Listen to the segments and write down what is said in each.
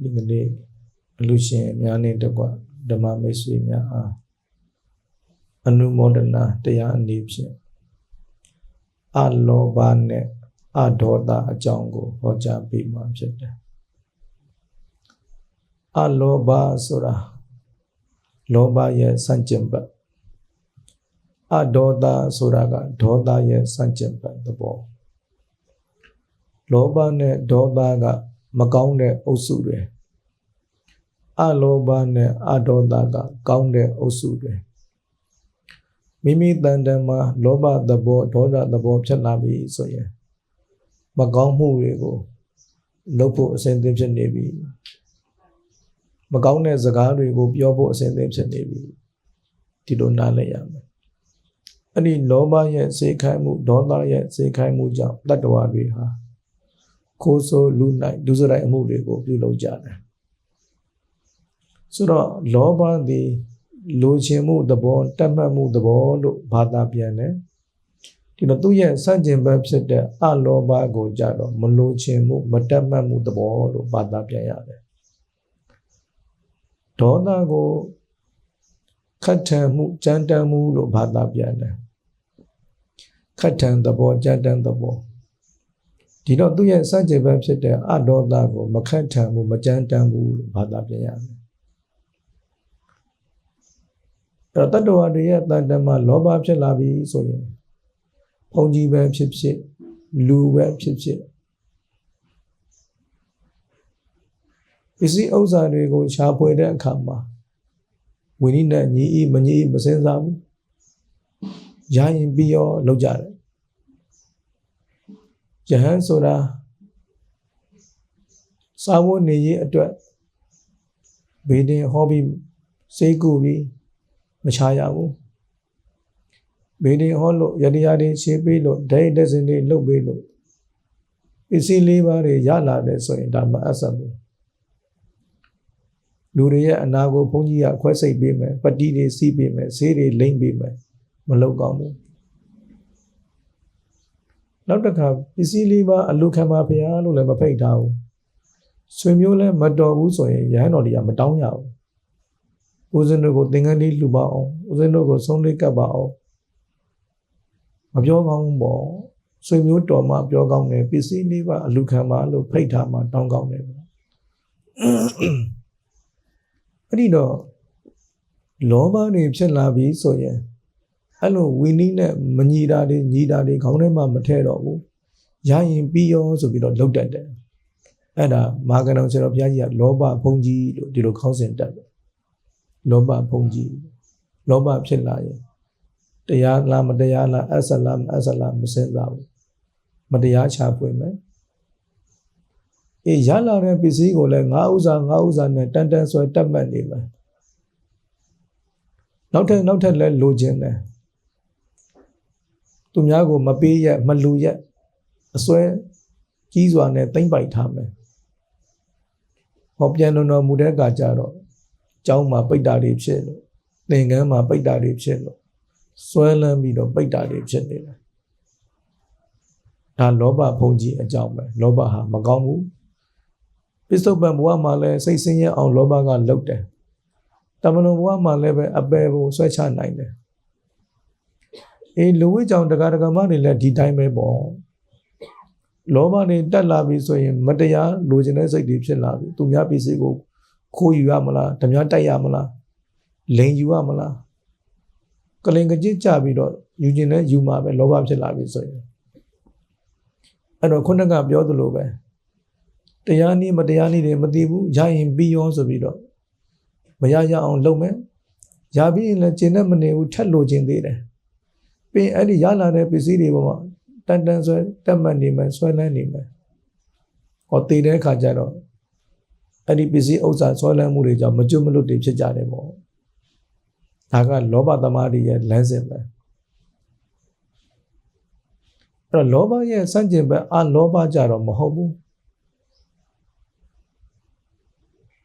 ဒီကနေ့အလူရှင်အများနဲ့တကွဓမ္မမိတ်ဆွေများအားအနုမောဒနာတရားအနေဖြင့်အလောဘနဲ့အဒေါသအကြောင်းကိုဟောကြားပေးမှာဖြစ်တယ်အလောဘဆိုတာလောဘရဲ့စံကျင်ဘက်အဒေါသဆိုတာကဒေါသရဲ့စံကျင်ဘက်သဘောလောဘနဲ့ဒေါသက မကောင်းတဲ့အုပ်စုတွေအလောဘနဲ့အဒေါသကကောင်းတဲ့အုပ်စုတွေမိမိတန်တန်မှာလောဘသဘောဒေါသသဘောဖြစ်လာပြီဆိုရင်မကောင်းမှုတွေကိုလုပ်ဖို့အစဉ်သင့်ဖြစ်နေပြီမကောင်းတဲ့စကားတွေကိုပြောဖို့အစဉ်သင့်ဖြစ်နေပြီဒီလိုနားလည်ရမယ်အဲ့ဒီလောဘရဲ့စေခိုင်းမှုဒေါသရဲ့စေခိုင်းမှုကြောင့်တတ္တဝါတွေဟာ ခိုးဆိုးလူနိုင်လူစရိုက်အမှုတွေကိုပြုလုပ်ကြတယ်ဆိုတော့လောဘသည်လိုချင်မှုသဘောတတ်မှတ်မှုသဘောလို့ဘာသာပြန်တယ်ဒီတော့သူ့ရဲ့စန့်ကျင်ဘက်ဖြစ်တဲ့အလောဘကိုကြတော့မလိုချင်မှုမတတ်မှတ်မှုသဘောလို့ဘာသာပြန်ရတယ်ဒေါသကိုခတ်ထန်မှုကြမ်းတမ်းမှုလို့ဘာသာပြန်တယ်ခတ်ထန်သဘောကြမ်းတမ်းသဘော ဒီတော့သူ့ရဲ့စัจ jin ဘက်ဖြစ်တဲ့အဒေါသကိုမခတ်ထန်ဘူးမကြမ်းတမ်းဘူးလို့ဘာသာပြန်ရတယ်အဲ့တော့တတ္တဝါတွေရဲ့တန်တမှာလောဘဖြစ်လာပြီဆိုရင်ဘုံကြီးပဲဖြစ်ဖြစ်လူပဲဖြစ်ဖြစ်ပစ္စည်းဥစ္စာတွေကိုရှားဖွေတဲ့အခါမှာဝိနည်းနဲ့ညီဤမညီမစင်စားဘူးရရင်ပြီးရောလောက်ကြတယ် ယဟန်ဆိုတာစာဝတ်နေရေးအတွက်ဘေးတင်ဟောပြီးစိတ်ကူပြီးမချရဘူးဘေးတင်ဟောလို့ယတရားတွေရှင်းပေးလို့ဒိတ်တဲ့စင်တွေလှုပ်ပေးလို့ပစ္စည်းလေးပါးတွေရလာတယ်ဆိုရင်ဒါမအပ်ဆက်ဘူးလူတွေရဲ့အနာကိုဘုန်းကြီးကခွဲစိတ်ပေးမယ်ပတိတွေစီးပေးမယ်ဆေးတွေလိမ့်ပေးမယ်မလောက်ကောင်းဘူး နောက်တစ်ခါပစ္စည်းလေးပါအလုခံပါဗျာလို့လည်းမဖိတ်ထားဘူးဆွေမျိုးလည်းမတော်ဘူးဆိုရင်ရဟန်းတော်တွေကမတောင်းရဘူးဦးဇင်းတို့ကိုသင်္ကန်းလေးလှူပါအောင်ဦးဇင်းတို့ကိုဆုံးလေးကပ်ပါအောင်မပြောကောင်းဘူးပေါ့ဆွေမျိုးတော်မှပြောကောင်းတယ်ပစ္စည်းလေးပါအလုခံပါလို့ဖိတ်ထားမှတောင်းကောင်းတယ်ပေါ့အဲ့ဒီတော့လောဘတွေဖြစ်လာပြီဆိုရင် အဲ့လိုဝီနီးနဲ့မညီတာတွေညီတာတွေခေါင်းထဲမှာမထဲတော့ဘူးရရင်ပြီးရောဆိုပြီးတော့လုတ်တတ်တယ်အဲ့ဒါမာကနောင်ဆရာတော်ဘုရားကြီးကလောဘဘုံကြီးလို့ဒီလိုခေါင်းစဉ်တက်တယ်လောဘဘုံကြီးလောဘဖြစ်လာရင်တရားလားမတရားလားအဆလားမအဆလားမစင်စားဘူးမတရားချပွင့်မယ်အေးရလာတဲ့ပစ္စည်းကိုလည်းငါဥစ္စာငါဥစ္စာနဲ့တန်တန်ဆွဲတက်မှတ်နေမယ်နောက်ထပ်နောက်ထပ်လည်းလိုချင်တယ် သူများကိုမပေးရမလူရအစွဲကြီးစွာနဲ့တိမ့်ပိုက်ထားမယ်ဟောပြန်တော်မူတဲ့အခါကျတော့ကျောင်းမှာပိတ်တာတွေဖြစ်လို့သင်္ကန်းမှာပိတ်တာတွေဖြစ်လို့စွဲလန်းပြီးတော့ပိတ်တာတွေဖြစ်နေတယ်ဒါလောဘဖုံးကြီးအကြောင်းပဲလောဘဟာမကောင်းဘူးပစ္စုပန်ဘဝမှာလည်းစိတ်ဆင်းရဲအောင်လောဘကလုတ်တယ်တမန်တော်ဘဝမှာလည်းပဲအပယ်ကိုဆွဲချနိုင်တယ် အေးလူဝိကြောင့်တက္ကရာကမတွေလည်းဒီတိုင်းပဲပေါ့လောဘတွေတက်လာပြီဆိုရင်မတရားလိုချင်တဲ့စိတ်တွေဖြစ်လာပြီသူများပစ္စည်းကိုခိုးယူရမလားဓမြတိုက်ရမလားလိန်ယူရမလားကလင်ကကြစ်ကြပြီးတော့ယူကျင်တဲ့ယူမှာပဲလောဘဖြစ်လာပြီဆိုရင်အဲ့တော့ခုနကပြောသလိုပဲတရားနည်းမတရားနည်းတွေမသိဘူးရရင်ပြီးရောဆိုပြီးတော့မရရအောင်လုပ်မယ်ရပြီးရင်လည်းကျင်နဲ့မနေဘူးထက်လိုချင်သေးတယ် ပြီးအဲ့ဒီရလာတဲ့ပစ္စည်းတွေပေါ်မှာတန်တန်ဆွဲတက်မှတ်နေမယ်ဆွဲလန်းနေမယ်ဟောတည်တဲ့အခါကျတော့အဲ့ဒီပစ္စည်းဥစ္စာဆွဲလန်းမှုတွေကြောင့်မကျွတ်မလွတ်တွေဖြစ်ကြတယ်ပေါ့ဒါကလောဘသမားတွေရဲ့လမ်းစဉ်ပဲအဲ့တော့လောဘရဲ့စန့်ကျင်ဘက်အလောဘကြတော့မဟုတ်ဘူး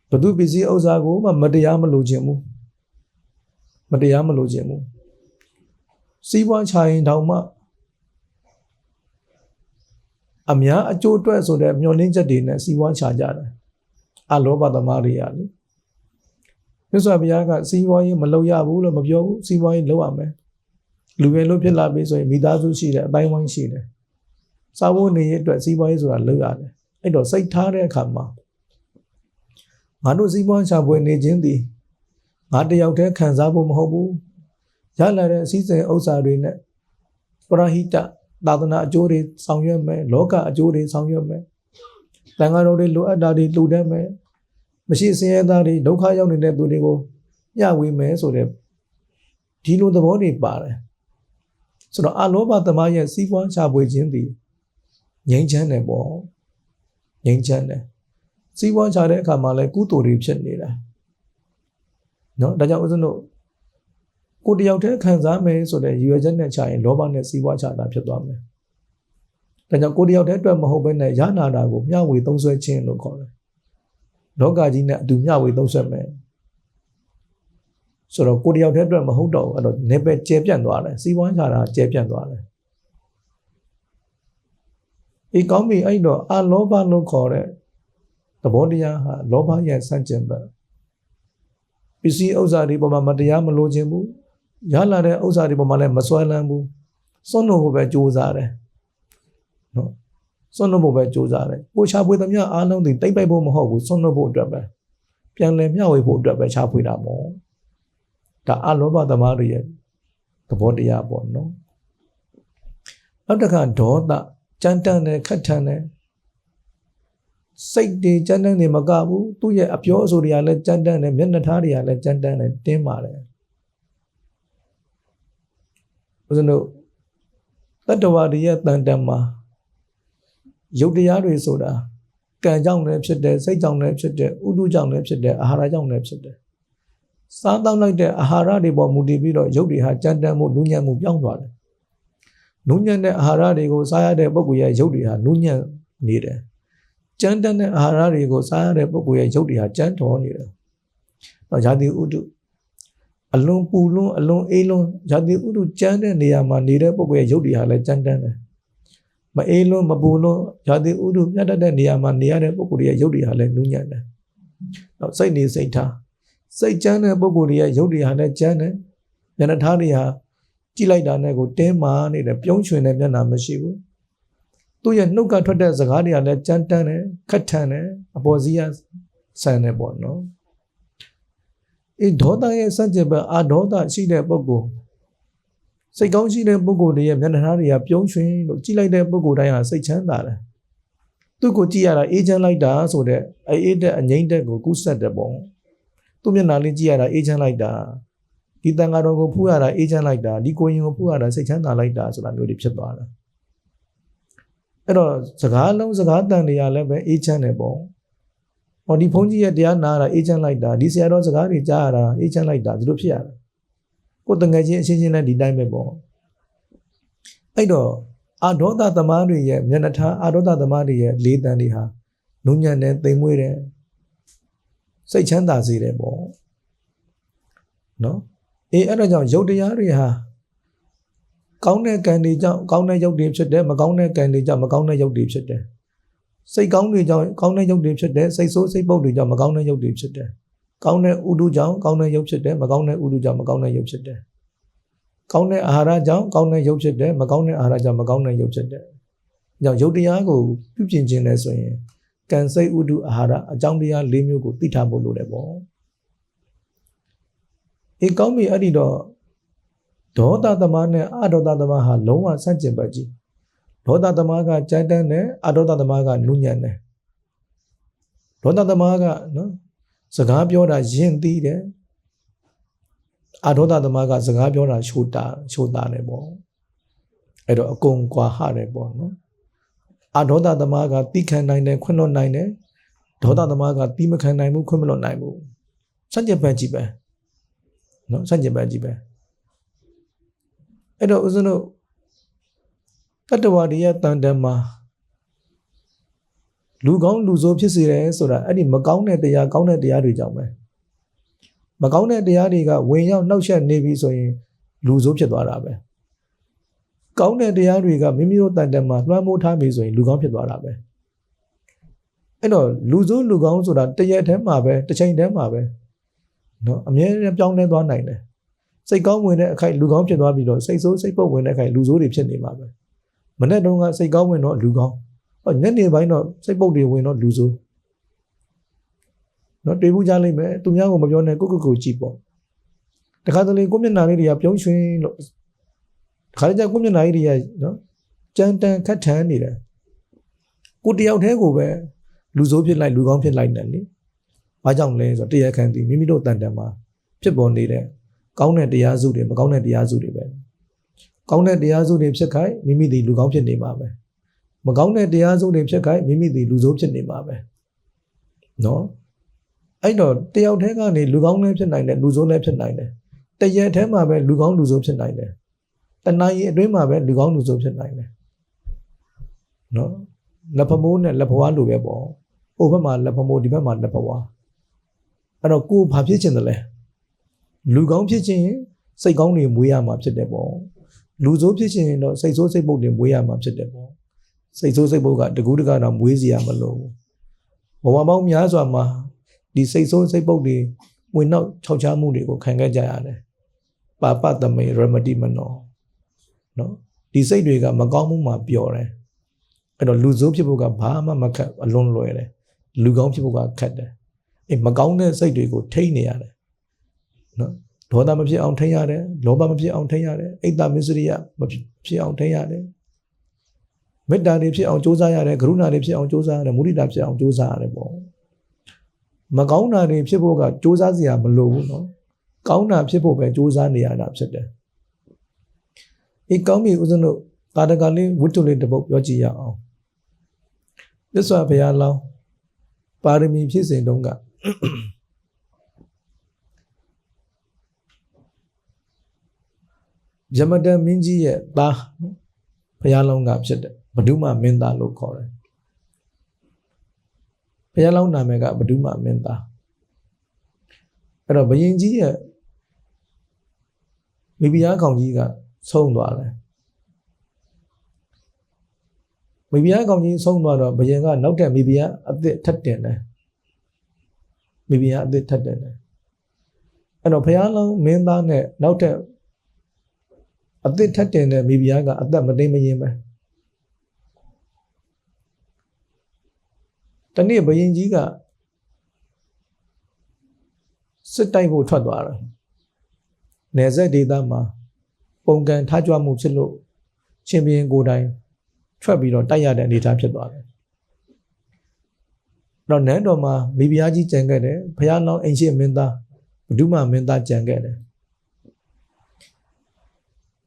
ဘသူပစ္စည်းဥစ္စာကိုမှမတရားမလိုချင်ဘူးမတရားမလိုချင်ဘူး စီးပွားချရင်တောင်မှအများအကျိုးအတွက်ဆိုတဲ့မျောလင်းချက်တွေနဲ့စီးပွားချကြတယ်အလောဘသမားတွေကလေမြတ်စွာဘုရားကစီးပွားရေးမလုပ်ရဘူးလို့မပြောဘူးစီးပွားရေးလုပ်ရမယ်လူငယ်လို့ဖြစ်လာပြီဆိုရင်မိသားစုရှိတယ်အတိုင်းဝိုင်းရှိတယ်စာဖို့နေရအတွက်စီးပွားရေးဆိုတာလုပ်ရတယ်အဲ့တော့စိတ်ထားတဲ့အခါမှာငါတို့စီးပွားရှာဖွေနေခြင်းသည်ငါတယောက်တည်းခံစားဖို့မဟုတ်ဘူး ရလာတဲ့အစည်းအဝေးဥစ္စာတွေနဲ့ပရဟိတသာသနာအကျိုးတွေဆောင်ရွက်မယ်လောကအကျိုးတွေဆောင်ရွက်မယ်တန်ဃာတော်တွေလိုအပ်တာတွေလှူဒန်းမယ်မရှိစင်ရသားတွေဒုက္ခရောက်နေတဲ့သူတွေကိုမျှဝေမယ်ဆိုတဲ့ဒီလိုသဘောတွေပါတယ်ဆိုတော့အလောဘသမားရဲ့စီးပွားရှာဖွေခြင်းသည်ငြိမ်းချမ်းတယ်ပေါ့ငြိမ်းချမ်းတယ်စီးပွားရှာတဲ့အခါမှာလည်းကုသိုလ်တွေဖြစ်နေတာเนาะဒါကြောင့်ဦးဇင်းတို့ ကိုတယောက်တည်းခံစားမယ်ဆိုတဲ့ရည်ရွယ်ချက်နဲ့ချရင်လောဘနဲ့စီးပွားချတာဖြစ်သွားမယ်ဒါကြောင့်ကိုတယောက်တည်းအတွက်မဟုတ်ဘဲနဲ့ရနာတာကိုမျှဝေသုံးဆွဲခြင်းလို့ခေါ်တယ်လောကကြီးနဲ့အတူမျှဝေသုံးဆွဲမယ်ဆိုတော့ကိုတယောက်တည်းအတွက်မဟုတ်တော့ဘူးအဲ့တော့နေပဲကျဲပြန့်သွားတယ်စီးပွားချတာကျဲပြန့်သွားတယ်ဒီကောင်းပြီအဲ့တော့အလောဘလို့ခေါ်တဲ့သဘောတရားဟာလောဘရဲ့ဆန့်ကျင်ဘက်ပစ္စည်းဥစ္စာတွေပေါ်မှာမတရားမလိုချင်ဘူး ရလာတဲ့ဥစ္စာတွေပေါ်မှာလည်းမစွဲလန်းဘူးစွန့်လို့ဖို့ပဲကြိုးစားတယ်နော်စွန့်လို့ဖို့ပဲကြိုးစားတယ်ကိုချပွေသမျှအားလုံးတွေတိတ်ပိုက်ဖို့မဟုတ်ဘူးစွန့်လို့ဖို့အတွက်ပဲပြန်လဲမျှဝေဖို့အတွက်ပဲချပွေတာပေါ့ဒါအလောဘသမားတွေရဲ့သဘောတရားပေါ့နော်နောက်တစ်ခါဒေါသကြမ်းတမ်းတယ်ခက်ထန်တယ်စိတ်တွေကြမ်းတမ်းနေမကဘူးသူ့ရဲ့အပြောအဆိုတွေကလည်းကြမ်းတမ်းတယ်မျက်နှာထားတွေကလည်းကြမ်းတမ်းတယ်တင်းပါတယ် ဦးဇင်းတို့တတ္တဝါတွေရဲ့တန်တန်မှာရုပ်တရားတွေဆိုတာကံကြောင့်လည်းဖြစ်တယ်စိတ်ကြောင့်လည်းဖြစ်တယ်ဥဒုကြောင့်လည်းဖြစ်တယ်အာဟာရကြောင့်လည်းဖြစ်တယ်စားတောက်လိုက်တဲ့အာဟာရတွေပေါ်မူတည်ပြီးတော့ရုပ်တွေဟာကြမ်းတမ်းမှုနူးညံ့မှုပြောင်းသွားတယ်နူးညံ့တဲ့အာဟာရတွေကိုစားရတဲ့ပုဂ္ဂိုလ်ရဲ့ရုပ်တွေဟာနူးညံ့နေတယ်ကြမ်းတမ်းတဲ့အာဟာရတွေကိုစားရတဲ့ပုဂ္ဂိုလ်ရဲ့ရုပ်တွေဟာကြမ်းတော်နေတယ်။တော့ဇာတိဥဒု အလွန်ပူလွန်းအလွန်အေးလွန်းဇာတိဥဒုကြမ်းတဲ့နေရာမှာနေတဲ့ပုဂ္ဂိုလ်ရဲ့ရုပ်တွေဟာလည်းကြမ်းတမ်းတယ်။မအေးလွန်းမပူလွန်းဇာတိဥဒုပြတ်တတ်တဲ့နေရာမှာနေရတဲ့ပုဂ္ဂိုလ်ရဲ့ရုပ်တွေဟာလည်းနူးညံ့တယ်။တော့စိတ်နေစိတ်ထားစိတ်ကြမ်းတဲ့ပုဂ္ဂိုလ်ရဲ့ရုပ်တွေဟာလည်းကြမ်းတယ်။မျက်နှာထားတွေဟာကြည့်လိုက်တာနဲ့ကိုတင်းမာနေတယ်ပြုံးချွင်တဲ့မျက်နှာမရှိဘူး။သူ့ရဲ့နှုတ်ကထွက်တဲ့စကားတွေကလည်းကြမ်းတမ်းတယ်ခက်ထန်တယ်အပေါ်စီးရဆန်တယ်ပေါ့နော် အေးဒေါသရဲ့စัจ java အာဒေါသရှိတဲ့ပုဂ္ဂိုလ်စိတ်ကောင်းရှိတဲ့ပုဂ္ဂိုလ်တွေရဲ့မျက်နှာသားတွေကပြုံးရွှင်လို့ကြည့်လိုက်တဲ့ပုဂ္ဂိုလ်တိုင်းဟာစိတ်ချမ်းသာတယ်သူ့ကိုကြည့်ရတာအေးချမ်းလိုက်တာဆိုတဲ့အေးအေးတဲ့အငိမ့်တဲ့ကိုကူးဆက်တဲ့ပုံသူ့မျက်နှာလေးကြည့်ရတာအေးချမ်းလိုက်တာဒီတန်ဃာတော်ကိုဖူးရတာအေးချမ်းလိုက်တာဒီကိုရင်ကိုဖူးရတာစိတ်ချမ်းသာလိုက်တာဆိုတာမျိုးတွေဖြစ်သွားတယ်အဲ့တော့စကားလုံးစကားတန်တွေကလည်းပဲအေးချမ်းတယ်ပေါ့။ ဟောဒီဘုန်းကြီးရဲ့တရားနာတာအေးချမ်းလိုက်တာဒီဆရာတော်စကားတွေကြားရတာအေးချမ်းလိုက်တာဒီလိုဖြစ်ရတာ။ကိုယ်တငယ်ချင်းအချင်းချင်းလည်းဒီတိုင်းပဲပေါ့။အဲ့တော့အာဒေါသသမားတွေရဲ့မျက်နှာထားအာဒေါသသမားတွေရဲ့လေးတန်တွေဟာနုညံ့တယ်တိမ်မွေးတယ်စိတ်ချမ်းသာစေတယ်ပေါ့။နော်အေးအဲ့ဒါကြောင့်ယုတ်တရားတွေဟာကောင်းတဲ့ကံတွေကြောင့်ကောင်းတဲ့ရုပ်တွေဖြစ်တယ်မကောင်းတဲ့ကံတွေကြောင့်မကောင်းတဲ့ရုပ်တွေဖြစ်တယ် စိတ်ကောင်းတွေကြောင့်ကောင်းတဲ့ရုပ်တွေဖြစ်တယ်စိတ်ဆိုးစိတ်ပုတ်တွေကြောင့်မကောင်းတဲ့ရုပ်တွေဖြစ်တယ်ကောင်းတဲ့ဥဒုကြောင့်ကောင်းတဲ့ရုပ်ဖြစ်တယ်မကောင်းတဲ့ဥဒုကြောင့်မကောင်းတဲ့ရုပ်ဖြစ်တယ်ကောင်းတဲ့အာဟာရကြောင့်ကောင်းတဲ့ရုပ်ဖြစ်တယ်မကောင်းတဲ့အာဟာရကြောင့်မကောင်းတဲ့ရုပ်ဖြစ်တယ်။ကြောင့်ရုပ်တရားကိုပြုပြင်ခြင်းလဲဆိုရင်ကံစိတ်ဥဒုအာဟာရအကြောင်းတရား၄မျိုးကိုသိထားဖို့လိုတယ်ပေါ့။အေးကောင်းပြီအဲ့ဒီတော့ဒေါသသမားနဲ့အဒေါသသမားဟာလုံးဝဆန့်ကျင်ဘက်ကြီး ဒေါသသမားကကြမ်းတမ်းတယ်အဒေါသသမားကနုညံ့တယ်ဒေါသသမားကနော်စကားပြောတာယဉ်သီးတယ်အဒေါသသမားကစကားပြောတာရှိုးတာရှိုးတာတယ်ပေါ့အဲ့တော့အကုန်ကွာဟတယ်ပေါ့နော်အဒေါသသမားကတိခံနိုင်တယ်ခွင့်လွတ်နိုင်တယ်ဒေါသသမားကတိမခံနိုင်ဘူးခွင့်မလွတ်နိုင်ဘူးစัจ java ကြီးပဲနော်စัจ java ကြီးပဲအဲ့တော့ဦးဇင်းတို့ တတ္တဝါတွေရဲ့တန်တမ်းမှာလူကောင်းလူဆိုးဖြစ်စေတယ်ဆိုတာအဲ့ဒီမကောင်းတဲ့တရားကောင်းတဲ့တရားတွေကြောင့်ပဲမကောင်းတဲ့တရားတွေကဝင်ရောက်နှောက်ယှက်နေပြီဆိုရင်လူဆိုးဖြစ်သွားတာပဲကောင်းတဲ့တရားတွေကမိမိတို့တန်တမ်းမှာလွှမ်းမိုးထားပြီဆိုရင်လူကောင်းဖြစ်သွားတာပဲအဲ့တော့လူဆိုးလူကောင်းဆိုတာတရက်တည်းမှာပဲတစ်ချိန်တည်းမှာပဲနော်အမြဲတမ်းပြောင်းလဲသွားနိုင်တယ်စိတ်ကောင်းဝင်တဲ့အခိုက်လူကောင်းဖြစ်သွားပြီးတော့စိတ်ဆိုးစိတ်ပုတ်ဝင်တဲ့အခိုက်လူဆိုးတွေဖြစ်နေမှာပဲ မနေ့တုန်းကစိတ်ကောင်းဝင်တော့လူကောင်းဟောညနေပိုင်းတော့စိတ်ပုတ်တွေဝင်တော့လူဆိုးနော်တွေ့ဘူးကြလိမ့်မယ်သူများကမပြောနဲ့ကိုကိုကိုကြည့်ပေါ့တခါတလေကိုမျက်နှာလေးတွေကပြုံးရွှင်လို့တခါတလေကိုမျက်နှာလေးတွေကနော်ကြမ်းတမ်းခတ်ထန်နေတယ်ကိုတယောက်တည်းကိုပဲလူဆိုးဖြစ်လိုက်လူကောင်းဖြစ်လိုက်တယ်လေဘာကြောင့်လဲဆိုတော့တရားခံသည်မိမိတို့တန်တန်မှာဖြစ်ပေါ်နေတဲ့ကောင်းတဲ့တရားစုတွေမကောင်းတဲ့တရားစုတွေပဲ ကောင်းတဲ့တရားစုတွေဖြစ်ခိုက်မိမိသည်လူကောင်းဖြစ်နေမှာပဲမကောင်းတဲ့တရားစုတွေဖြစ်ခိုက်မိမိသည်လူဆိုးဖြစ်နေမှာပဲနော်အဲ့တော့တယောက်တည်းကနေလူကောင်းလည်းဖြစ်နိုင်တယ်လူဆိုးလည်းဖြစ်နိုင်တယ်တရက်တည်းမှာပဲလူကောင်းလူဆိုးဖြစ်နိုင်တယ်တဏှာကြီးအတွင်းမှာပဲလူကောင်းလူဆိုးဖြစ်နိုင်တယ်နော်လက်ဖမိုးနဲ့လက်ဖွားလိုပဲပေါ့ဟိုဘက်မှာလက်ဖမိုးဒီဘက်မှာလက်ဖွားအဲ့တော့ကိုဘာဖြစ်ချင်တယ်လဲလူကောင်းဖြစ်ချင်ရင်စိတ်ကောင်းတွေမွေးရမှာဖြစ်တယ်ပေါ့ လူဆိုးဖြစ်ချင်ရင်တော့စိတ်ဆိုးစိတ်ပုတ်တွေမွေးရမှာဖြစ်တယ်ပေါ့စိတ်ဆိုးစိတ်ပုတ်ကတကူးတကတော့မွေးစီရမလို့ဘဝပေါင်းများစွာမှာဒီစိတ်ဆိုးစိတ်ပုတ်တွေဝင်နောက်ခြောက်ချမှုတွေကိုခံခဲ့ကြရတယ်ပါပတမေရမတိမနောနော်ဒီစိတ်တွေကမကောင်းမှုမှာပျော်တယ်အဲ့တော့လူဆိုးဖြစ်ဖို့ကဘာမှမခက်အလွန်လွယ်တယ်လူကောင်းဖြစ်ဖို့ကခက်တယ်အေးမကောင်းတဲ့စိတ်တွေကိုထိန်းနေရတယ်နော် ဒေါသမဖြစ်အောင်ထိန်းရတယ်လောဘမဖြစ်အောင်ထိန်းရတယ်အိတ်တမစ္စရိယမဖြစ်အောင်ထိန်းရတယ်မေတ္တာတွေဖြစ်အောင်ကြိုးစားရတယ်ကရုဏာတွေဖြစ်အောင်ကြိုးစားရတယ်မုဒိတာဖြစ်အောင်ကြိုးစားရတယ်ပေါ့မကောင်းတာတွေဖြစ်ဖို့ကကြိုးစားစရာမလိုဘူးနော်ကောင်းတာဖြစ်ဖို့ပဲကြိုးစားနေရတာဖြစ်တယ်အေးကောင်းပြီဦးဇင်းတို့တာတကလေးဝတ္ထုလေးတစ်ပုဒ်ပြောကြည့်ရအောင်မြတ်စွာဘုရားလောင်းပါရမီဖြစ်စဉ်တုန်းက ယမတမင်းကြီးရဲ့သားဘုရားလောင်းကဖြစ်တယ်ဘဒုမမင်းသားလို့ခေါ်တယ်ဘုရားလောင်းနာမည်ကဘဒုမမင်းသားအဲ့တော့ဘယင်ကြီးရဲ့မိဖုရားကောင်ကြီးကဆုံးသွားတယ်မိဖုရားကောင်ကြီးဆုံးသွားတော့ဘယင်ကနောက်တဲ့မိဖုရားအစ်စ်ထပ်တင်တယ်မိဖုရားအစ်စ်ထပ်တင်တယ်အဲ့တော့ဘုရားလောင်းမင်းသားနဲ့နောက်တဲ့ အစ်စ်ထပ်တင်တဲ့မိဖုရားကအသက်မသိမရင်ပဲတနေ့ဘယင်ကြီးကစစ်တိုက်ဖို့ထွက်သွားတယ်နေဆက်ဒေသမှာပုံကန်ထားကြွမှုဖြစ်လို့ရှင်ဘီရင်ကိုယ်တိုင်ထွက်ပြီးတော့တိုက်ရတဲ့အနေအထားဖြစ်သွားတယ်တော့နန်းတော်မှာမိဖုရားကြီးကြံခဲ့တယ်ဘုရားလောင်းအိမ်ရှိမင်းသားဘဒုမမင်းသားကြံခဲ့တယ်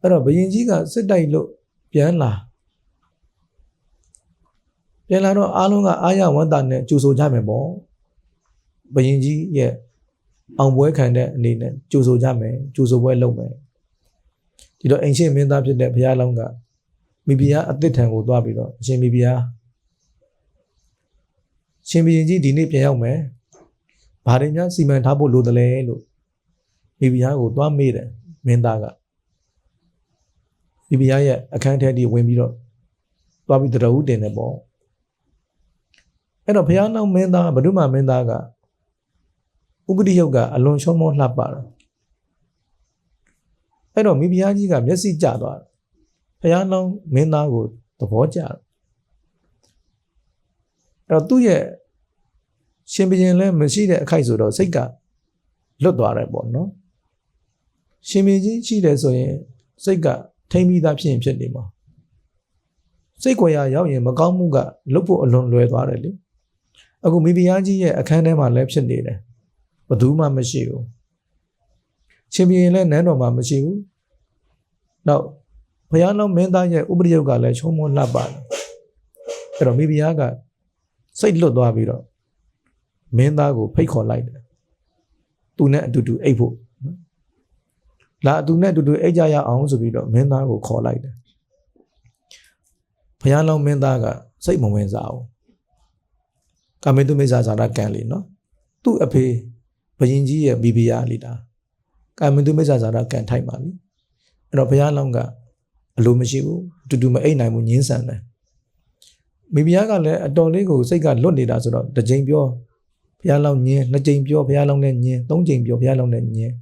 အဲ့တော့ဘယင်ကြီးကစစ်တိုက်လို့ပြန်လာပြန်လာတော့အားလုံးကအာရဝန္တာနဲ့ကြိုဆိုကြမယ်ပေါ့ဘယင်ကြီးရဲ့အောင်ပွဲခံတဲ့အနေနဲ့ကြိုဆိုကြမယ်ကြိုဆိုပွဲလုပ်မယ်ဒီတော့အိမ်ရှိမင်းသားဖြစ်တဲ့ဘုရားလောင်းကမိဖုရားအသစ်ထံကိုသွားပြီးတော့အရှင်မိဖုရားရှင်ဘုရင်ကြီးဒီနေ့ပြန်ရောက်မယ်ဘာတွေများစီမံထားဖို့လိုသလဲလို့မိဖုရားကိုသွားမေးတယ်မင်းသားက မိဖုရားရဲ့အခန်းထဲထိဝင်ပြီးတော့သွားပြီးတရဟုတင်တယ်ပေါ့အဲ့တော့ဘုရားနောက်မင်းသားဘုဒ္ဓမမင်းသားကဥပဒိယုတ်ကအလွန်ရှုံးမောလှပတာအဲ့တော့မိဖုရားကြီးကမျက်စိကျသွားတယ်ဘုရားနောင်မင်းသားကိုသဘောကျတယ်အဲ့တော့သူ့ရဲ့ရှင်ဘုရင်လည်းမရှိတဲ့အခိုက်ဆိုတော့စိတ်ကလွတ်သွားတယ်ပေါ့နော်ရှင်ဘုရင်ကြီးရှိတယ်ဆိုရင်စိတ်က ထိမ့်ပြီးသားဖြစ်ရင်ဖြစ်နေမှာစိတ်ကြွယ်ရရောက်ရင်မကောင်းမှုကလွတ်ဖို့အလွန်လွယ်သွားတယ်လေအခုမိဖုရားကြီးရဲ့အခန်းထဲမှာလည်းဖြစ်နေတယ်ဘယ်သူမှမရှိဘူးရှင်ဘုရင်လည်းနန်းတော်မှာမရှိဘူးနောက်ဘုရားလုံးမင်းသားရဲ့ဥပဒေယုတ်ကလည်းချုံမလှပါတယ်အဲ့တော့မိဖုရားကစိတ်လွတ်သွားပြီးတော့မင်းသားကိုဖိတ်ခေါ်လိုက်တယ်သူနဲ့အတူတူအိတ်ဖို့ လာသူနဲ့အတူတူအိတ်ကြရအောင်ဆိုပြီးတော့မင်းသားကိုခေါ်လိုက်တယ်ဘုရားလုံးမင်းသားကစိတ်မဝင်စားဘူးကာမေတုမိစ္ဆာဇာရကံလီနော်သူ့အဖေဘယင်ကြီးရဲ့မိဖုရားလီတာကာမေတုမိစ္ဆာဇာရကံထိုက်ပါလीအဲ့တော့ဘုရားလုံးကအလိုမရှိဘူးတူတူမအိတ်နိုင်ဘူးညင်းဆန်တယ်မိဖုရားကလည်းအတော်လေးကိုစိတ်ကလွတ်နေတာဆိုတော့တစ်ကြိမ်ပြောဘုရားလောင်းညင်းနှစ်ကြိမ်ပြောဘုရားလောင်းနဲ့ညင်းသုံးကြိမ်ပြောဘုရားလောင်းနဲ့ညင်း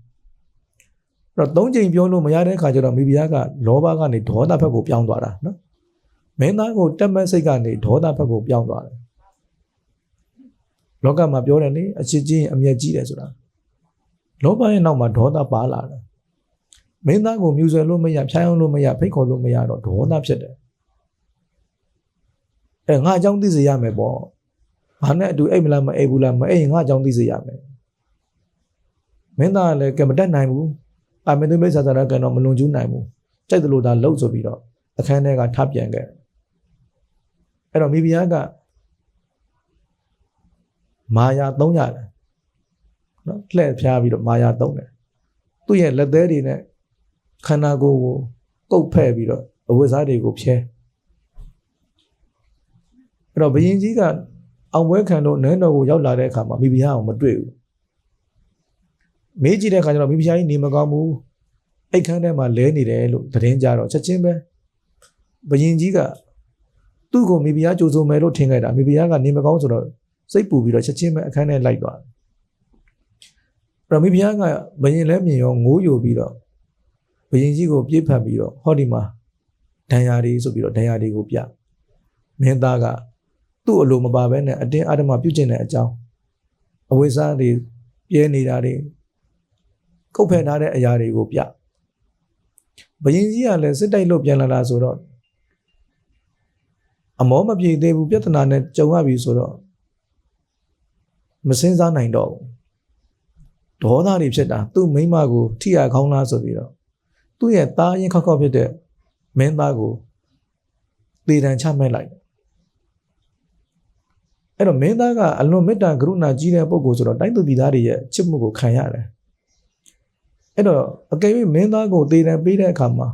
အဲ့တော့သုံးကြိမ်ပြောလို့မရတဲ့ခါကျတော့မိဖုရားကလောဘကနေဒေါသဘက်ကိုပြောင်းသွားတာနော်မင်းသားကိုတက်မဲ့စိတ်ကနေဒေါသဘက်ကိုပြောင်းသွားတယ်လောကမှာပြောတယ်လေအချစ်ချင်းအမျက်ကြီးတယ်ဆိုတာလောဘရဲ့နောက်မှာဒေါသပါလာတယ်မင်းသားကိုမြူဆွဲလို့မရဖြိုင်းအောင်လို့မရဖိတ်ခေါ်လို့မရတော့ဒေါသဖြစ်တယ်အဲငါအကြောင်းသိစေရမယ်ပေါ့ငါနဲ့အတူအိတ်မလားမအိတ်ဘူးလားမအိတ်ရင်ငါအကြောင်းသိစေရမယ်မင်းသားကလည်းကမတက်နိုင်ဘူး အမင်းတို့မိတ်ဆာဆာရကတော့မလွန်ကျူးနိုင်ဘူးကြိုက်တယ်လို့သာလှုပ်ဆိုပြီးတော့အခန်းထဲကထပ်ပြန်ခဲ့အဲ့တော့မိဖုရားကမာယာသုံးရတယ်နော်လှည့်ဖျားပြီးတော့မာယာသုံးတယ်သူ့ရဲ့လက်သေးတွေနဲ့ခန္ဓာကိုယ်ကိုကုတ်ဖဲ့ပြီးတော့အဝတ်စားတွေကိုဖြဲအဲ့တော့ဘယင်ကြီးကအောင်ပွဲခံတော့နန်းတော်ကိုရောက်လာတဲ့အခါမှာမိဖုရားအောင်မတွေ့ဘူး မေးကြည့်တဲ့အခါကျတော့မိဖုရားကြီးနေမကောင်းဘူးအိတ်ခမ်းထဲမှာလဲနေတယ်လို့သတင်းကြတော့ချက်ချင်းပဲဘယင်ကြီးကသူ့ကိုမိဖုရားကြိုးစုံမယ်လို့ထင်ခဲ့တာမိဖုရားကနေမကောင်းဆိုတော့စိတ်ပူပြီးတော့ချက်ချင်းပဲအခန်းထဲလိုက်သွားတယ်အဲ့တော့မိဖုရားကဘယင်လဲမြင်ရောငိုးယိုပြီးတော့ဘယင်ကြီးကိုပြေးဖတ်ပြီးတော့ဟောဒီမှာဒဏ်ရာတွေဆိုပြီးတော့ဒဏ်ရာတွေကိုပြမင်းသားကသူ့အလိုမပါဘဲနဲ့အတင်းအဓမ္မပြုတ်ကျင်တဲ့အကြောင်းအဝိဇ္ဇာတွေပြဲနေတာတွေ ကုတ်ဖက်ထားတဲ့အရာတွေကိုပြဘယင်ကြီးကလည်းစစ်တိုက်လို့ပြန်လာတာဆိုတော့အမောမပြေသေးဘူးပြဿနာနဲ့ကြုံရပြီဆိုတော့မစင်းစားနိုင်တော့ဘူးဒေါသတွေဖြစ်တာသူ့မိမကိုထိရခေါင်းလားဆိုပြီးတော့သူ့ရဲ့သားရင်ခောက်ခောက်ဖြစ်တဲ့မင်းသားကိုတေတံချမဲ့လိုက်အဲ့တော့မင်းသားကအလွန်မေတ္တာကရုဏာကြီးတဲ့ပုဂ္ဂိုလ်ဆိုတော့တိုင်းသူပြည်သားတွေရဲ့ချစ်မှုကိုခံရတယ် အဲ့တော့အကယ်၍မင်းသားကိုတေတံပေးတဲ့အခါမှာ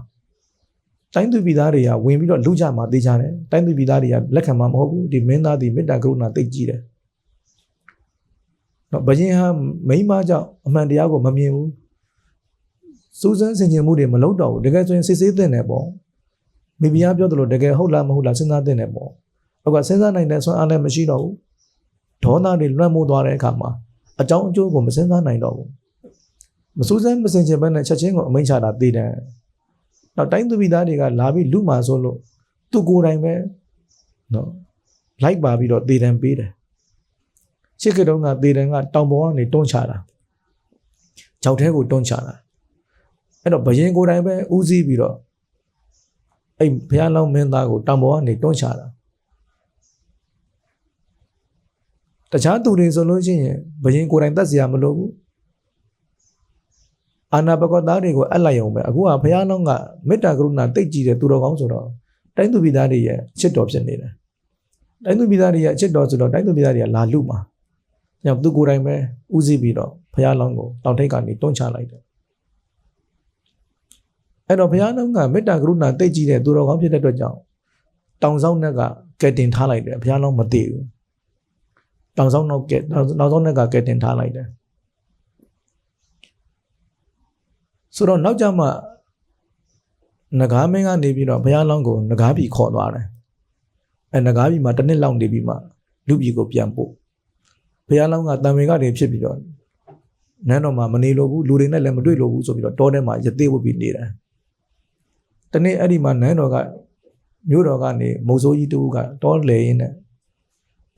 တိုင်းသူပြည်သားတွေကဝင်ပြီးတော့လူကြမှာတေးကြတယ်တိုင်းသူပြည်သားတွေကလက်ခံမှာမဟုတ်ဘူးဒီမင်းသားဒီမေတ္တာကရုဏာသိကြီးတယ်နော်ဘယင်ဟာမိန်းမကြောင့်အမှန်တရားကိုမမြင်ဘူးစူးစမ်းဆင်ခြင်မှုတွေမလုပ်တော့ဘူးတကယ်ဆိုရင်စစ်ဆေးတဲ့နယ်ပေါ့မိဖုရားပြောသလိုတကယ်ဟုတ်လားမဟုတ်လားစဉ်းစားတဲ့နယ်ပေါ့ဟုတ်ကစဉ်းစားနိုင်တဲ့ဆွမ်းအားလည်းမရှိတော့ဘူးဒေါသတွေလွှမ်းမိုးသွားတဲ့အခါမှာအကြောင်းအကျိုးကိုမစဉ်းစားနိုင်တော့ဘူး မစူးစမ်းမဆင်ခြင်ဘဲနဲ့ချက်ချင်းကိုအမိန့်ချတာသိတယ်နောက်တိုင်းသူပြည်သားတွေကလာပြီးလူမာဆိုလို့သူကိုယ်တိုင်ပဲနော်လိုက်ပါပြီးတော့သေတံပေးတယ်ချစ်ကတုံးကသေတံကတောင်ပေါ်ကနေတွန်းချတာကြောက်ထဲကိုတွန်းချတာအဲ့တော့ဘယင်ကိုယ်တိုင်ပဲဦးစီးပြီးတော့အဲ့ဘုရားလောင်းမင်းသားကိုတောင်ပေါ်ကနေတွန်းချတာတခြားသူတွေဆိုလို့ရှိရင်ဘယင်ကိုယ်တိုင်တက်စရာမလိုဘူး အာနာပကောသားတွေကိုအပ်လိုက်အောင်ပဲအခုကဘုရားလောင်းကမေတ္တာကရုဏာတိတ်ကြည့်တဲ့သူတော်ကောင်းဆိုတော့တိုင်းသူပြည်သားတွေရဲ့ချစ်တော်ဖြစ်နေတယ်တိုင်းသူပြည်သားတွေရဲ့ချစ်တော်ဆိုတော့တိုင်းသူပြည်သားတွေကလာလူမှာညသူကိုယ်တိုင်ပဲဦးစီးပြီးတော့ဘုရားလောင်းကိုတောင်ထိပ်ကနေတွန်းချလိုက်တယ်အဲ့တော့ဘုရားလုံးကမေတ္တာကရုဏာတိတ်ကြည့်တဲ့သူတော်ကောင်းဖြစ်တဲ့အတွက်ကြောင့်တောင်ဆောင်နဲ့ကကဲတင်ထားလိုက်တယ်ဘုရားလုံးမသိဘူးတောင်ဆောင်နောက်ကဲတောင်ဆောင်နဲ့ကကဲတင်ထားလိုက်တယ် ဆိုတော့နောက်ကြမှာနဂါမင်းကနေပြီးတော့ဘုရားလောင်းကိုနဂါပြီခေါ်သွားတယ်အဲနဂါပြီမှာတစ်နှစ်လောက်နေပြီးမှလူပြီကိုပြန်ပို့ဘုရားလောင်းကတံဝင်ကနေဖြစ်ပြီးတော့နန်းတော်မှာမနေလို့ဘူးလူတွေနဲ့လည်းမတွေ့လို့ဘူးဆိုပြီးတော့တောထဲမှာရသေးဝတ်ပြီးနေတယ်တနေ့အဲ့ဒီမှာနန်းတော်ကမြို့တော်ကနေမုံစိုးကြီးတူကတောလေရင်းနဲ့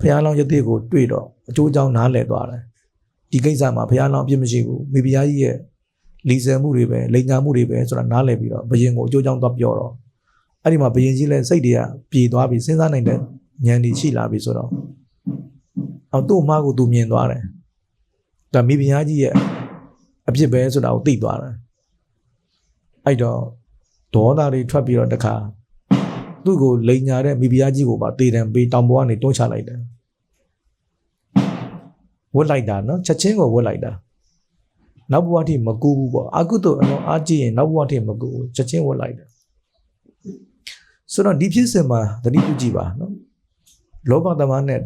ဘုရားလောင်းရသေးကိုတွေ့တော့အကျိုးအကြောင်းနားလည်သွားတယ်ဒီကိစ္စမှာဘုရားလောင်းအပြစ်မရှိဘူးမိဖုရားကြီးရဲ့ လီဆယ်မှုတွေပဲလိန်ညာမှုတွေပဲဆိုတာနားလည်ပြီးတော့ဘယင်ကိုအကျိုးကြောင့်သွားပြောတော့အဲ့ဒီမှာဘယင်ကြီးလည်းစိတ်တွေကပြေသွားပြီးစဉ်းစားနိုင်တဲ့ဉာဏ်တွေရှိလာပြီဆိုတော့အော်သူ့အမားကိုသူမြင်သွားတယ်ဒါမိဖုရားကြီးရဲ့အဖြစ်ပဲဆိုတာကိုသိသွားတယ်အဲ့တော့ဒေါသတွေထွက်ပြီးတော့တခါသူ့ကိုလိန်ညာတဲ့မိဖုရားကြီးကိုပါတေတံပေးတောင်ပေါ်ကနေတွန်းချလိုက်တယ်ဝတ်လိုက်တာနော်ချက်ချင်းကိုဝတ်လိုက်တာ နောက်ဘဝထိမကူဘူးပေါ့အကုသို့အလုံးအားကြည့်ရင်နောက်ဘဝထိမကူဘူးချက်ချင်းဝတ်လိုက်တယ်ဆိုတော့ဒီဖြစ်စဉ်မှာသတိပြုကြည့်ပါနော်လောဘသမားနဲ့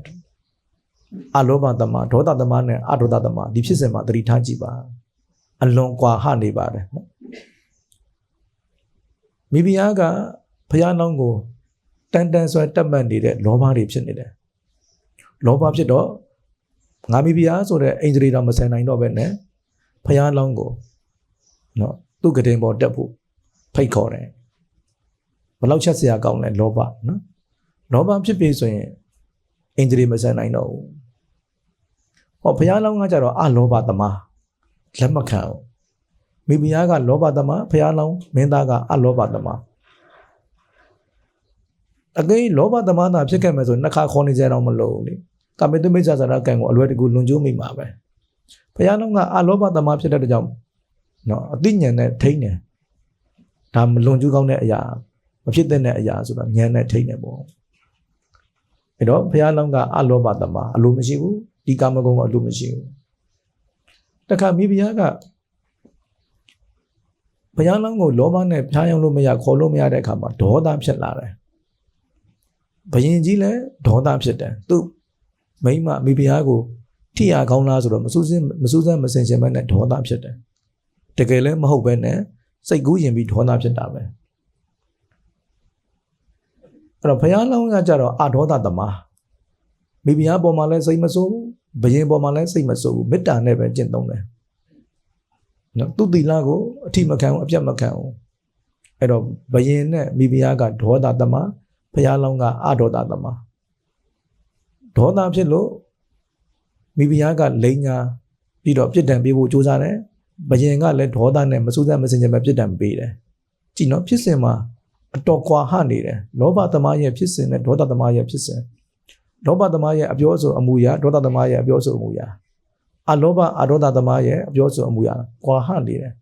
အလောဘသမားဒေါသသမားနဲ့အဒေါသသမားဒီဖြစ်စဉ်မှာသတိထားကြည့်ပါအလွန်ကွာဟနေပါတယ်နော်မိဖုရားကဘုရားနောင်းကိုတန်တန်ဆွဲတက်မှတ်နေတဲ့လောဘတွေဖြစ်နေတယ်လောဘဖြစ်တော့ငါမိဖုရားဆိုတဲ့အိန္ဒြေတော်မဆန်နိုင်တော့ပဲနဲ့ ဖုရားလောင်းကိုနော်သူ့ကတင်ပေါ်တက်ဖို့ဖိတ်ခေါ်တယ်ဘယ်လောက်ချက်စရာကောင်းလဲလောဘနော်လောဘဖြစ်ပြီဆိုရင်အိန္ဒြေမဆန်နိုင်တော့ဘူးဟောဘုရားလောင်းကကြတော့အလောဘသမားလက်မခံဘူးမိဖုရားကလောဘသမားဘုရားလောင်းမင်းသားကအလောဘသမားအကိလောဘသမားသာဖြစ်ခဲ့မယ်ဆိုနှစ်ခါခေါ်နေကြတော့မလို့လေကမေတ္တမိစ္ဆာဇာရကံကိုအလွယ်တကူလွန်ကျိုးမိမှာပဲ ဘုရားလောင်းကအလောဘသမားဖြစ်တဲ့ကြောင့်နော်အသိဉာဏ်နဲ့ထိန်းတယ်ဒါမလွန်ကျူးကောင်းတဲ့အရာမဖြစ်တဲ့အရာဆိုတာဉာဏ်နဲ့ထိန်းတယ်ပေါ့အဲ့တော့ဘုရားလောင်းကအလောဘသမားအလိုမရှိဘူးဒီကာမဂုဏ်ကအလိုမရှိဘူးတခါမိဖုရားကဘုရားလောင်းကိုလောဘနဲ့ဖျားယောင်းလို့မရခေါ်လို့မရတဲ့အခါမှာဒေါသဖြစ်လာတယ်ဘယင်ကြီးလည်းဒေါသဖြစ်တယ်သူမိမမိဖုရားကို ထိရကောင်းလားဆိုတော့မစူးစင်းမစူးစမ်းမစင်ချင်မဲ့နဲ့ဒေါသဖြစ်တယ်တကယ်လည်းမဟုတ်ပဲနဲ့စိတ်ကူးရင်ပြီးဒေါသဖြစ်တာပဲအဲ့တော့ဘုရားလောင်းကကြတော့အဒေါသသမားမိဖုရားပေါ်မှာလည်းစိတ်မဆိုးဘူးဘယင်ပေါ်မှာလည်းစိတ်မဆိုးဘူးမေတ္တာနဲ့ပဲကျင့်သုံးတယ်နော်သူတိလကိုအထိမခံဘူးအပြတ်မခံဘူးအဲ့တော့ဘယင်နဲ့မိဖုရားကဒေါသသမားဘုရားလောင်းကအဒေါသသမားဒေါသဖြစ်လို့ မိဖုရားကလိန်ညာပြီးတော့ပြစ်ဒဏ်ပေးဖို့ကြိုးစားတယ်ဘယင်ကလည်းဒေါသနဲ့မစူးစမ်းမစင်ကြဲပဲပြစ်ဒဏ်ပေးတယ်ကြည်နော်ဖြစ်စဉ်မှာအတော်ကွာဟနေတယ်လောဘသမားရဲ့ဖြစ်စဉ်နဲ့ဒေါသသမားရဲ့ဖြစ်စဉ်လောဘသမားရဲ့အပြောဆိုအမူအရာဒေါသသမားရဲ့အပြောဆိုအမူအရာအလောဘအဒေါသသမားရဲ့အပြောဆိုအမူအရာကွာဟနေတယ်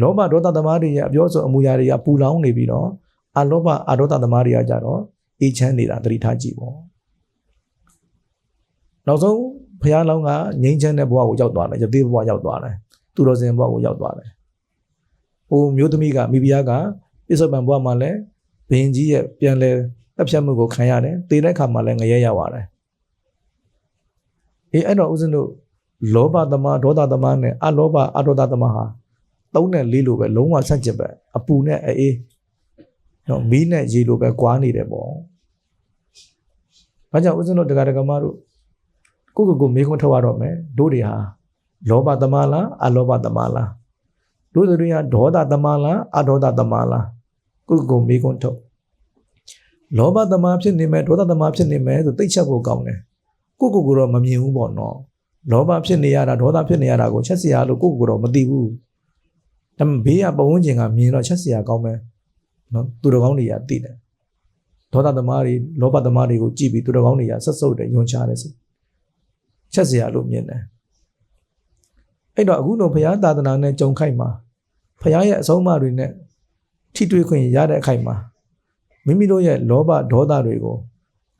လောဘဒေါသသမားတွေရဲ့အပြောဆိုအမူအရာတွေကပူလောင်နေပြီးတော့အလောဘအဒေါသသမားတွေကကြတော့အေးချမ်းနေတာသတိထားကြည့်ပေါ့နောက်ဆုံး ဘုရားလောင်းကငြိမ်းချမ်းတဲ့ဘဝကိုရောက်သွားတယ်ယသိဘဝရောက်သွားတယ်သူတော်စင်ဘဝကိုရောက်သွားတယ်ဟိုမျိုးသမီးကမိဖုရားကပြစ္ဆုတ်ပံဘဝမှာလည်းဘင်းကြီးရဲ့ပြန်လဲတပ်ဖြတ်မှုကိုခံရတယ်တည်တဲ့ခါမှာလည်းငရဲရောက်သွားတယ်အေးအဲ့တော့ဦးဇင်းတို့လောဘသမားဒေါသသမားနဲ့အလောဘအဒေါသသမားဟာသုံးနဲ့လေးလိုပဲလုံးဝဆန့်ကျင်ပဲအပူနဲ့အေးနော်မီးနဲ့ရေလိုပဲကွာနေတယ်ပေါ့။ဘာကြောင့်ဦးဇင်းတို့တရားဒဂမတို့ ကိုကိုကိုမေးခွန်းထုတ်ရတော့မယ်တို့တွေဟာလောဘသမားလားအလောဘသမားလားတို့တွေဟာဒေါသသမားလားအဒေါသသမားလားကိုကိုကိုမေးခွန်းထုတ်လောဘသမားဖြစ်နေမယ်ဒေါသသမားဖြစ်နေမယ်ဆိုသိချက်ဖို့ကောင်းတယ်ကိုကိုကိုတော့မမြင်ဘူးပေါ့နော်လောဘဖြစ်နေရတာဒေါသဖြစ်နေရတာကိုချက်စရာလို့ကိုကိုကိုတော့မသိဘူးဒါပေမဲ့ဘေးကပဝန်းကျင်ကမြင်တော့ချက်စရာကောင်းမယ်နော်သူတော်ကောင်းတွေကသိတယ်ဒေါသသမားတွေလောဘသမားတွေကိုကြည့်ပြီးသူတော်ကောင်းတွေကဆက်ဆုပ်တယ်ယွန်ချတယ်ဆို ချက်စရာလို့မြင်တယ်အဲ့တော့အခုလိုဘုရားသာသနာနဲ့ကြုံခိုက်မှာဘုရားရဲ့အဆုံးအမတွေနဲ့ထိတွေ့ခွင့်ရတဲ့အခိုက်မှာမိမိတို့ရဲ့လောဘဒေါသတွေကို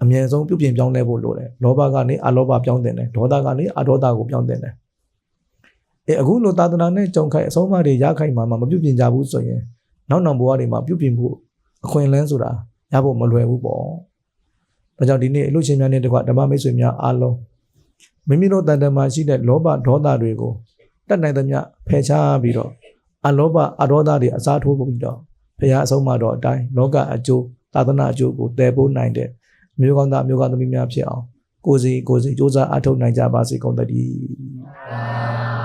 အမြဲဆုံးပြုပြင်ပြောင်းလဲဖို့လိုတယ်လောဘကနေအလောဘပြောင်းတင်တယ်ဒေါသကနေအဒေါသကိုပြောင်းတင်တယ်အဲအခုလိုသာသနာနဲ့ကြုံခိုက်အဆုံးအမတွေရခိုက်မှာမပြုပြင်ကြဘူးဆိုရင်နောက်နောက်ဘဝတွေမှာပြုပြင်ဖို့အခွင့်အလန်းဆိုတာရဖို့မလွယ်ဘူးပေါ့ဒါကြောင့်ဒီနေ့အလို့ချင်းများနဲ့တကွဓမ္မမိတ်ဆွေများအားလုံး မိမိတို့တန်တမာရှိတဲ့လောဘဒေါသတွေကိုတတ်နိုင်သမျှဖယ်ရှားပြီးတော့အလောဘအဒေါသတွေအစားထိုးပြီးတော့ဘုရားအဆုံးအမတော်အတိုင်းလောကအကျိုးသာသနာအကျိုးကိုတည်ပိုးနိုင်တဲ့မျိုးကောင်းသားမျိုးကောင်းသမီးများဖြစ်အောင်ကိုစီကိုစီစ조사အထောက်နိုင်ကြပါစေကုန်သတည်း